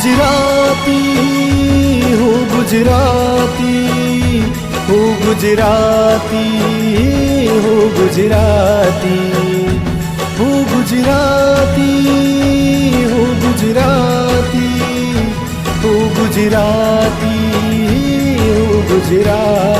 ગુજરાતી હું ગુજરાતી હું ગુજરાતી હું ગુજરાતી હું ગુજરાતી હું ગુજરાતી હું ગુજરાતી હું ગુજરાતી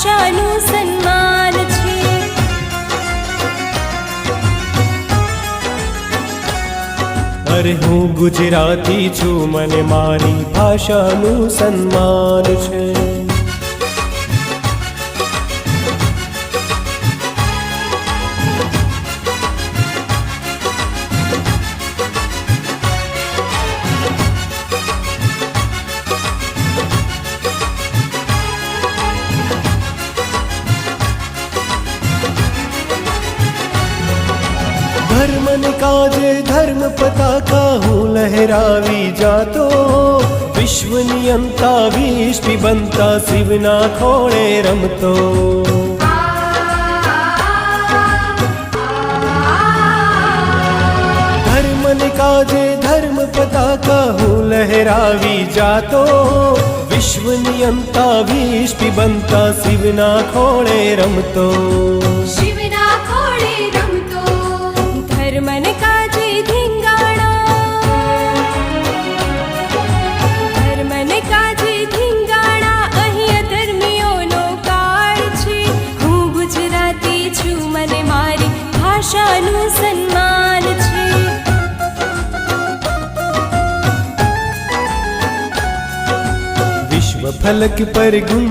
ભાષાનું સન્માન છે અરે હું ગુજરાતી છું મને મારી ભાષાનું સન્માન છે ધર્મ ને કાજે ધર્મ પતાકા હું લહેરાવી જાતો વિશ્વની અંતા વિશ્વી બનતા શિવના ખોળે રમતો ધર્મને કાજે ધર્મ પતાકા હું લહેરાવી જાતો વિશ્વની અંતા વિશ્વી બનતા શિવના ખોળે રમતો ભાષાનું સન્માન છે વિશ્વ ફલક પર ગુંજ